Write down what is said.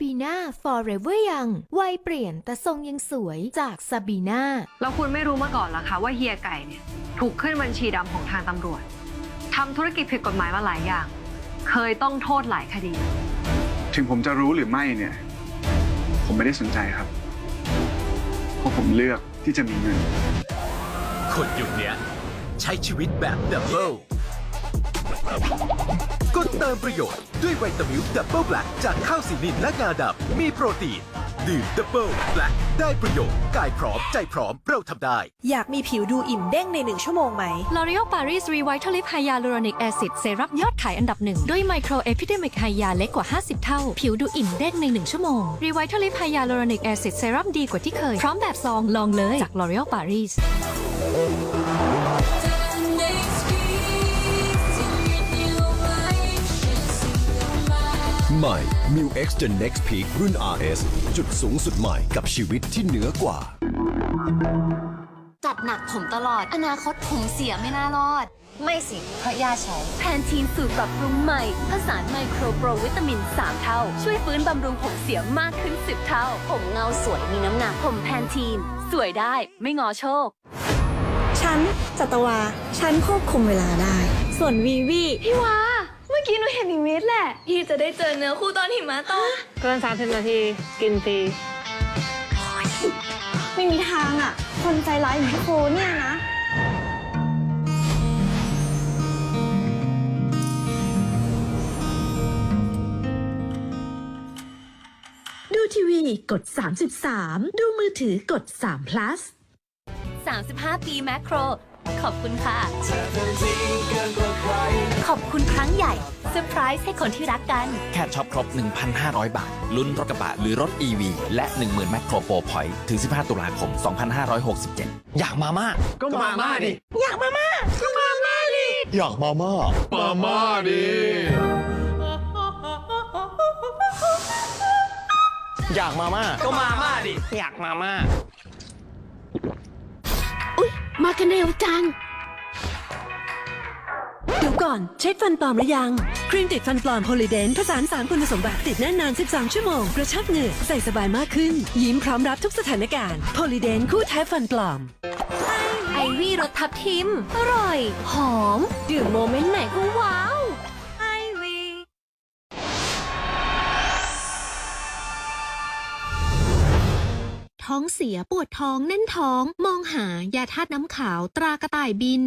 บีนา Forever Young วัยเปลี่ยนแต่ทรงยังสวยจากซาบีนาแล้วคุณไม่รู้มาก่อนเหรอคะว่าเฮียไก่เนี่ยถูกขึ้นบัญชีดำของทางตำรวจทำธุรกิจผิดกฎหมายมาหลายอย่าง เคยต้องโทษหลายคดี ถึงผมจะรู้หรือไม่เนี่ย ผมไม่ได้สนใจครับ เพราะผมเลือกที่จะมีเงิน คนยุคเนี้ยใช้ชีวิตแบบดับเบิล กดเติมประโยชน์ด้วยวิตามิลดับเบิลแบล็กจากข้าวสีนินและงาดำมีโปรตีน ดื่มดับเบิลแบล็กได้ประโยชน์กายพร้อมใจพร้อมเราทำได้ อยากมีผิวดูอิ่มเด้งในหนึ่งชั่วโมงไหม L'Oreal Paris Revitalift Hyaluronic Acid เซรั่มยอดขายอันดับหนึ่ง ด้วยไมโครเอพิเดมิกไฮยาเล็กกว่า 50 เท่า ผิวดูอิ่มเด้งใน1ชั่วโมง Revitalift Hyaluronic Acid เซรั่มดีกว่าที่เคย พร้อมแบบซองลองเลยจาก L'Oreal Paris ใหม่ m u X The Next Peak รุ่น RS จุดสูงสุดใหม่กับชีวิตที่เหนือกว่า จัดหนักผมตลอด อนาคตผมเสียไม่น่ารอด ไม่สิ เพราะย่าใช้ แพนทีนสูตรปรับปรุงใหม่ ผสานไมโครโปรวิตามิน 3 เท่า ช่วยฟื้นบำรุงผมเสียมากขึ้น 10 เท่า ผมเงาสวยมีน้ำหนัก ผมแพนทีน สวยได้ไม่งอโชค ฉันจัตวา ฉันควบคุมเวลาได้ ส่วนวีวีพี่วา เมื่อกี้หนูเห็นอีเมสแหละ พี่จะได้เจอเนื้อคู่ตอนหิมะตกเกิน30นาที กินฟรีไม่มีทางอะ คนใจร้ายอย่างพี่โคเนี่ยนะ ดูทีวีกด 33 ดูมือถือกด3 plus 35 ปีแมคโคร ขอบคุณค่ะ ขอบคุณครั้งใหญ่เซอร์ไพรส์ให้คนที่รักกัน แค่ช็อปครบ 1,500 บาท ลุ้นรถกระบะหรือรถ EV และ 10,000แมคโครโปรพอยต์ถึง 15 ตุลาคม 2567 อยากมามากก็มาม่าดิ อยากมาม่ามาม่าดิอยากมาม่าดิก็มาม่าดิ อยากมาม่า มากันเร็วจัง เดี๋ยวก่อน เช็คฟันปลอมหรือยัง ครีมติดฟันปลอมโพลิเดนผสานสารคุณสมบัติติดแน่นนาน 12 ชั่วโมง กระชับเหงือกใส่สบายมากขึ้น ยิ้มพร้อมรับทุกสถานการณ์โพลิเดนคู่แท้ฟันปลอม ไอวี่รสทับทิม อร่อย หอม ดื่มโมเมนต์ไหนก็ว้าว ท้องเสียปวดท้องแน่นท้อง มองหายาธาตุน้ำขาวตรากระต่ายบิน